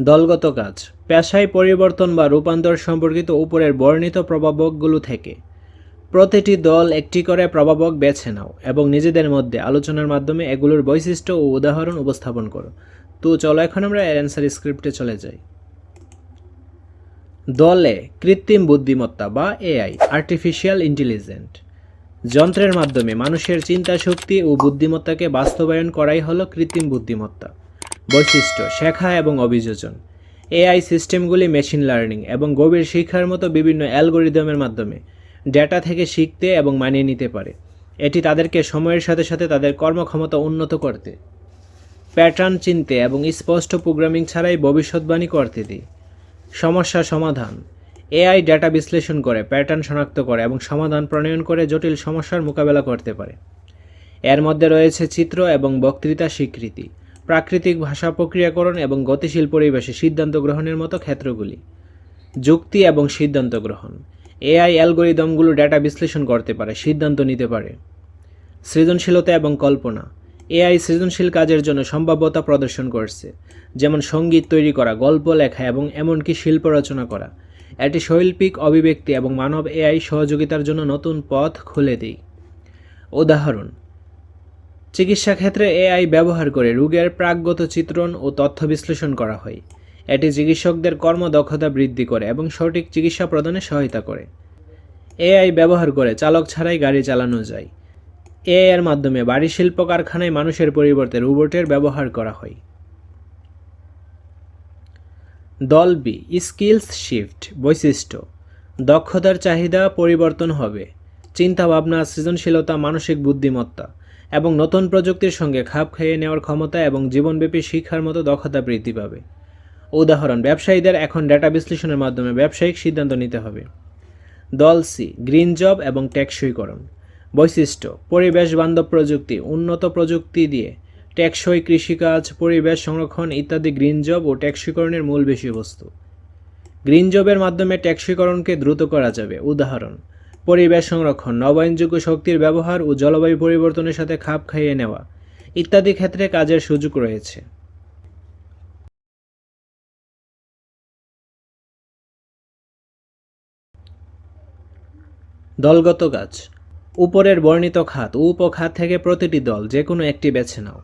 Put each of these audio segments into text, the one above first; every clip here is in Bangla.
দলগত কাজ, পেশায় পরিবর্তন বা রূপান্তর সম্পর্কিত উপরের বর্ণিত প্রভাবকগুলো থেকে। প্রতিটি দল একটি করে প্রভাবক বেছে নাও এবং নিজেদের মধ্যে আলোচনার মাধ্যমে এগুলোর বৈশিষ্ট্য ও উদাহরণ উপস্থাপন করো। তো চলো এখন আমরা অ্যান্সার স্ক্রিপ্টে চলে যাই। দলে কৃত্রিম বুদ্ধিমত্তা বা এআই আর্টিফিশিয়াল ইন্টেলিজেন্ট যন্ত্রের মাধ্যমে মানুষের চিন্তা শক্তি ও বুদ্ধিমত্তাকে বাস্তবায়ন করাই হলো কৃত্রিম বুদ্ধিমত্তা। বৈশিষ্ট্য, শেখা এবং অভিযোজন। এআই সিস্টেমগুলি মেশিন লার্নিং এবং গভীর শিক্ষার মতো বিভিন্ন অ্যালগোরিদমের মাধ্যমে ডেটা থেকে শিখতে এবং মানিয়ে নিতে পারে। এটি তাদেরকে সময়ের সাথে সাথে তাদের কর্মক্ষমতা উন্নত করতে, প্যাটার্ন চিনতে এবং স্পষ্ট প্রোগ্রামিং ছাড়াই ভবিষ্যৎবাণী করতে দিই সমস্যা সমাধান। এআই ডেটা বিশ্লেষণ করে, প্যাটার্ন শনাক্ত করে এবং সমাধান প্রণয়ন করে জটিল সমস্যার মোকাবেলা করতে পারে। এর মধ্যে রয়েছে চিত্র এবং বক্তৃতা স্বীকৃতি। প্রাকৃতিক ভাষা প্রক্রিয়াকরণ এবং গতিশীল পরিবেশে সিদ্ধান্ত গ্রহণের মতো ক্ষেত্রগুলি। যুক্তি এবং সিদ্ধান্ত গ্রহণ। এআই অ্যালগোরিদমগুলো ডেটা বিশ্লেষণ করতে পারে, সিদ্ধান্ত নিতে পারে। সৃজনশীলতা এবং কল্পনা। এআই সৃজনশীল কাজের জন্য সম্ভাব্যতা প্রদর্শন করছে। যেমন সংগীত তৈরি করা, গল্প লেখা এবং এমনকি শিল্প রচনা করা। এটি শৈল্পিক অভিব্যক্তি এবং মানব এআই সহযোগিতার জন্য নতুন পথ খুলে দেয়। উদাহরণ চিকিৎসা ক্ষেত্রে এআই ব্যবহার করে রোগের প্রাকগত চিত্রণ ও তথ্য বিশ্লেষণ করা হয়। এটি চিকিৎসকদের কর্মদক্ষতা বৃদ্ধি করে এবং সঠিক চিকিৎসা প্রদানে সহায়তা করে। এআই ব্যবহার করে চালক ছাড়াই গাড়ি চালানো যায়। এআই এর মাধ্যমে বাড়ি শিল্প কারখানায় মানুষের পরিবর্তে রোবটের ব্যবহার করা হয়। দল বি স্কিলস শিফট, বৈশিষ্ট্য, দক্ষতার চাহিদা পরিবর্তন হবে। চিন্তাভাবনা, সৃজনশীলতা, মানসিক বুদ্ধিমত্তা। এবং নতুন প্রযুক্তির সঙ্গে খাপ খাইয়ে নেওয়ার ক্ষমতা এবং জীবনব্যাপী শিক্ষার মতো দক্ষতা বৃদ্ধি পাবে। উদাহরণ, ব্যবসায়ীদের এখন ডেটা বিশ্লেষণের মাধ্যমে ব্যবসায়িক সিদ্ধান্ত নিতে হবে। দল সি গ্রিন জব এবং টেকসইকরণ বৈশিষ্ট্য, পরিবেশ বান্ধব প্রযুক্তি, উন্নত প্রযুক্তি দিয়ে টেকসই কৃষিকাজ, পরিবেশ সংরক্ষণ ইত্যাদি গ্রিন জব ও টেকসইকরণের মূল বিষয়বস্তু। গ্রিন জবের মাধ্যমে টেকসইকরণকে দ্রুত করা যাবে। উদাহরণ পরিবেশ সংরক্ষণ, নবায়নযোগ্য শক্তির ব্যবহার ও জলবায়ু পরিবর্তনের সাথে খাপ খাইয়ে নেওয়া ইত্যাদি ক্ষেত্রে কাজের সুযোগ রয়েছে। দলগত কাজ উপরের বর্ণিত খাত ও উপখাত থেকে প্রতিটি দল যে কোনো একটি বেছে নাও।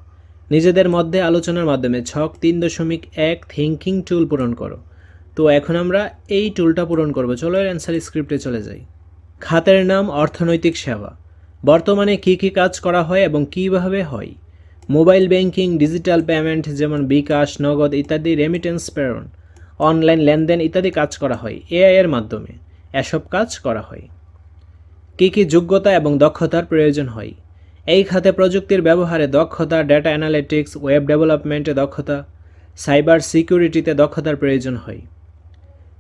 নিজেদের মধ্যে আলোচনার মাধ্যমে ছক তিন দশমিক এক থিঙ্কিং টুল পূরণ করো। তো এখন আমরা এই টুলটা পূরণ করব। চলো অ্যান্সার স্ক্রিপ্টে চলে যাই। খাতের নাম অর্থনৈতিক সেবা। বর্তমানে কী কী কাজ করা হয় এবং কীভাবে হয়? মোবাইল ব্যাংকিং, ডিজিটাল পেমেন্ট যেমন বিকাশ, নগদ ইত্যাদি রেমিটেন্স প্রেরণ অনলাইন লেনদেন ইত্যাদি কাজ করা হয় এআই এর মাধ্যমে। এসব কাজ করা হয়। কী কী যোগ্যতা এবং দক্ষতার প্রয়োজন হয়? এই খাতে প্রযুক্তির ব্যবহারে দক্ষতা ডেটা অ্যানালিটিক্স ওয়েব ডেভেলপমেন্টে দক্ষতা সাইবার সিকিউরিটিতে দক্ষতার প্রয়োজন হয়।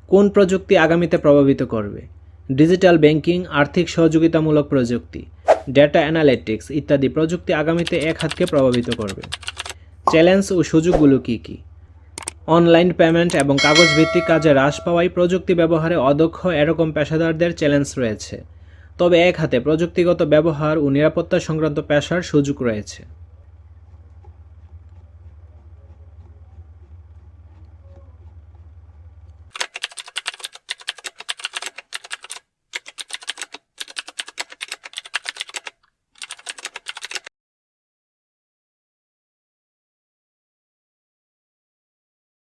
কোন প্রযুক্তি আগামীতে প্রভাবিত করবে? ডিজিটাল ব্যাংকিং, আর্থিক সহযোগিতামূলক প্রযুক্তি, ডেটা অ্যানালিটিক্স ইত্যাদি প্রযুক্তি আগামীতে এক হাতকে প্রভাবিত করবে। চ্যালেঞ্জ ও সুযোগগুলো কী কী? অনলাইন পেমেন্ট এবং কাগজভিত্তিক কাজে হ্রাস পাওয়ায় প্রযুক্তি ব্যবহারে অদক্ষ এরকম পেশাদারদের চ্যালেঞ্জ রয়েছে। তবে এক হাতে প্রযুক্তিগত ব্যবহার ও নিরাপত্তা সংক্রান্ত পেশার সুযোগ রয়েছে।